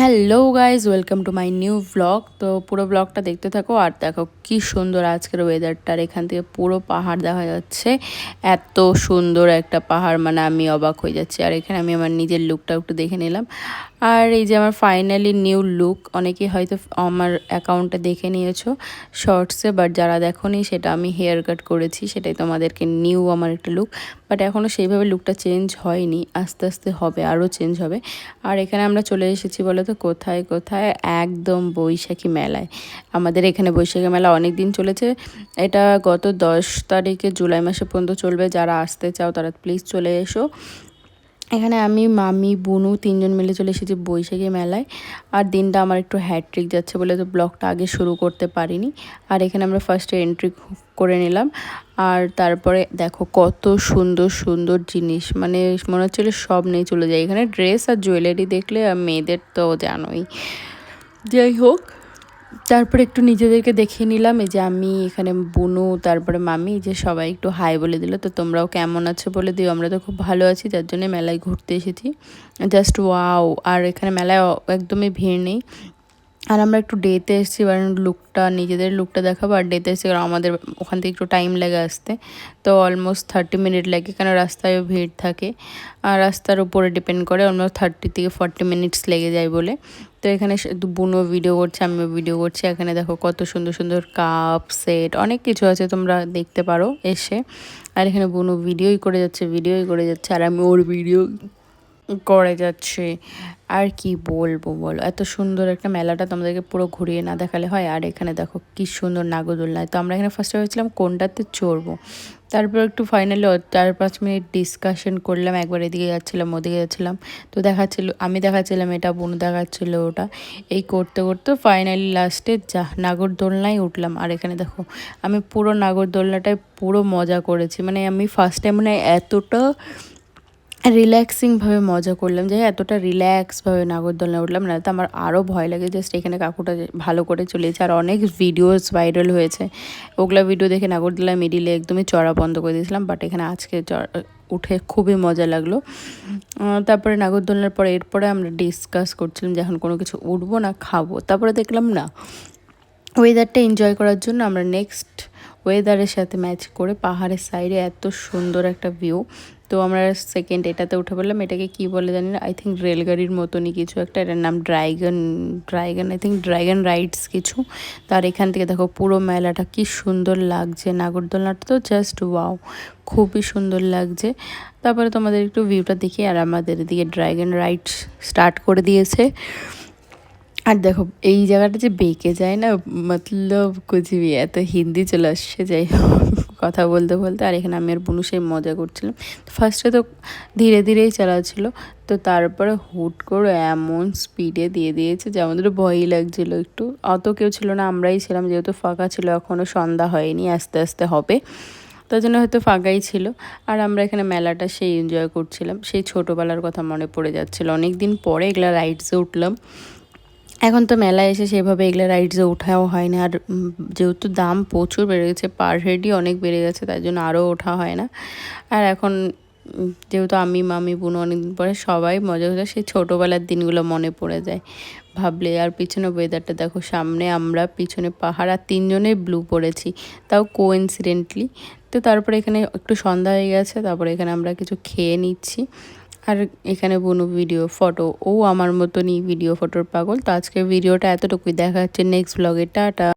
Hello guys welcome to my new blog তো পুরো ব্লগটা দেখতে থাকো আর দেখো কি সুন্দর আজকের ওয়েদারটা আর এখান থেকে পুরো পাহাড় দেখা যাচ্ছে। এত সুন্দর একটা পাহাড় মানে আমি অবাক হয়ে যাচ্ছি। আর এখানে আমি আমার নিজের লুকটা একটু দেখে নিলাম। আর এই যে আমার ফাইনালি নিউ লুক অনেকেই হয়তো আমার অ্যাকাউন্টে দেখে নিয়েছো শর্টসে বাট যারা দেখোনি, সেটা আমি হেয়ার কাট করেছি, সেটাই তোমাদেরকে নিউ আমার একটা লুক বাট এখনও সেইভাবে লুকটা চেঞ্জ হয়নি, আস্তে আস্তে হবে আরও চেঞ্জ হবে। আর এখানে আমরা চলে এসেছি বলে তো কোথায় কোথায়? একদম বৈশাখী মেলায়। আমাদের এখানে বৈশাখী মেলা অনেক দিন চলেছে। এটা গত দশ তারিখে জুলাই মাসে পর্যন্ত চলবে, যারা আসতে চাও তারা প্লিজ চলে এসো। এখানে আমি, মামি, বুনু তিনজন মিলে চলে এসেছি বৈশাখী মেলায়। আর দিনটা আমার একটু হ্যাট্রিক যাচ্ছে বলে তো ব্লগটা আগে শুরু করতে পারিনি। আর এখানে আমরা ফার্স্টে এন্ট্রি করে নিলাম। আর তারপরে দেখো কত সুন্দর সুন্দর জিনিস। মানে মনে হচ্ছিল সব নেই চলে যায় এখানে ড্রেস আর জুয়েলারি দেখলে মেয়েদের তো জানোই। যাই হোক তারপরে একটু নিজেদেরকে দেখিয়ে নিলাম, এই যে আমি এখানে বুনু, তারপরে মামি যে সবাই একটু হাই বলে দিল, তো তোমরাও কেমন আছো বলে দিও, আমরা তো খুব ভালো আছি, যার জন্য মেলায় ঘুরতে এসেছি। জাস্ট ওয়াও আর এখানে মেলায় একদমই ভিড় নেই। আর আমরা একটু ডেতে এসেছি, কারণ লুকটা নিজেদের লুকটা দেখাবো। আর ডেতে এসেছি, কারণ আমাদের ওখান থেকে একটু টাইম লাগে আসতে। তো অলমোস্ট থার্টি মিনিট লাগে কারণ রাস্তায়ও ভিড় থাকে। আর রাস্তার উপরে ডিপেন্ড করে অলমোস্ট থার্টি থেকে ফর্টি মিনিটস লেগে যায় বলে। তো এখানে বুনো ভিডিও করছে, আমিও ভিডিও করছি। এখানে দেখো কত সুন্দর সুন্দর কাপ সেট অনেক কিছু আছে তোমরা দেখতে পারো এসে। আর এখানে বুনো ভিডিওই করে যাচ্ছে ভিডিওই করে যাচ্ছে। আর আমি ওর ভিডিও করে যাচ্ছে। আর কি বলব বলো? এত সুন্দর একটা মেলাটা তোমাদেরকে পুরো ঘুরিয়ে না দেখালে হয়। আর এখানে দেখো কি সুন্দর নাগরদোলনায়। তো আমরা এখানে ফার্স্টে ভেবেছিলাম কোনটাতে চড়বো? তারপর একটু ফাইনালি চার পাঁচ মিনিট ডিসকাশন করলাম। একবার এদিকে যাচ্ছিলাম, ওদিকে যাচ্ছিলাম। তো দেখাচ্ছিল, আমি দেখাচ্ছিলাম, এটা বোন দেখাচ্ছিল ওটা। এই করতে করতে ফাইনালি লাস্টে যা, নাগরদোলনায় উঠলাম। আর এখানে দেখো, আমি পুরো নাগরদোলনাটায় পুরো মজা করেছি। মানে আমি ফার্স্ট টাইম মানে এতটা রিল্যাক্সিংভাবে মজা করলাম। যে এতটা রিল্যাক্সভাবে নাগরদোলনা উঠলাম না, তো আমার আরও ভয় লাগে জাস্ট এখানে কাকুটা ভালো করে চলেছে। আর অনেক ভিডিওস ভাইরাল হয়েছে। ওগুলা ভিডিও দেখে নাগরদোলা মিডিলে একদমই চড়া বন্ধ করে দিয়েছিলাম বাট এখানে আজকে উঠে খুবই মজা লাগল। তারপরে নাগরদোলনার পরে, এরপরে আমরা ডিসকাস করছিলাম যে এখন কোনো কিছু উঠবো না, খাব। তারপরে দেখলাম না ওয়েদারটা এনজয় করার জন্য আমরা নেক্সট ওয়েদারের সাথে ম্যাচ করে পাহাড়ের সাইডে এত সুন্দর একটা ভিউ তো আমরা সেকেন্ড এটাতে উঠে পড়লাম, এটাকে কি বলে জানি না আই থিঙ্ক রেলগাড়ির মতনই কিছু একটা, এটার নাম dragon dragon I think dragon rides কিছু। তার এখান থেকে দেখো পুরো মেলাটা কি সুন্দর লাগছে, নাগরদোলনাটা তো জাস্ট ওয়াও খুবই সুন্দর লাগছে। তারপরে তোমাদের একটু ভিউটা দেখি, আর আমাদের এদিকে ড্রাইগন রাইডস স্টার্ট করে দিয়েছে। আর দেখো, এই জায়গাটা যে বেঁকে যায় না, মতলব কুচবি এত হিন্দি চলে আসছে, যাই কথা বলতে বলতে। আর এখানে আমি আর বুনু সেই মজা করছিলাম। ফার্স্টে তো ধীরে ধীরেই চালাচ্ছিল তো তারপরে হুট করে এমন স্পিডে দিয়ে দিয়েছে যে আমাদের ভয়ই লাগছিল একটু। অত কেউ ছিল না, আমরাই ছিলাম, যেহেতু ফাঁকা ছিল এখনও সন্ধ্যা হয়নি, আস্তে আস্তে হবে। তার জন্য হয়তো ফাঁকাই ছিল। আর আমরা এখানে মেলাটা সেই এনজয় করছিলাম। সেই ছোটোবেলার কথা মনে পড়ে যাচ্ছিল। অনেক দিন পরে এগুলা রাইডসে উঠলাম। এখন তো মেলায় এসে সেভাবে এগুলো রাইডসে ওঠাও হয় না আর যেহেতু দাম প্রচুর বেড়ে গেছে পার হেডই অনেক বেড়ে গেছে, তাই জন্য আরও ওঠা হয় না। আর এখন যেহেতু আমি, মামি, বোন অনেকদিন পরে সবাই মজা হচ্ছে সেই ছোটোবেলার দিনগুলো মনে পড়ে যায়। ভাবলে, আর পিছনে ওয়েদারটা দেখো, সামনে আমরা, পিছনে পাহাড়, আর তিনজনে ব্লু পড়েছি। তাও কোইন্সিডেন্টলি তো তারপরে এখানে একটু সন্ধ্যা হয়ে গেছে, তারপরে এখানে আমরা কিছু খেয়ে নিচ্ছি। আর এখানে বনু ভিডিও ফটো ও আমার মতনই ভিডিও ফটোর পাগল। তো আজকে ভিডিওটা এতটুকুই। দেখা হচ্ছে নেক্সট ব্লগে টাটা।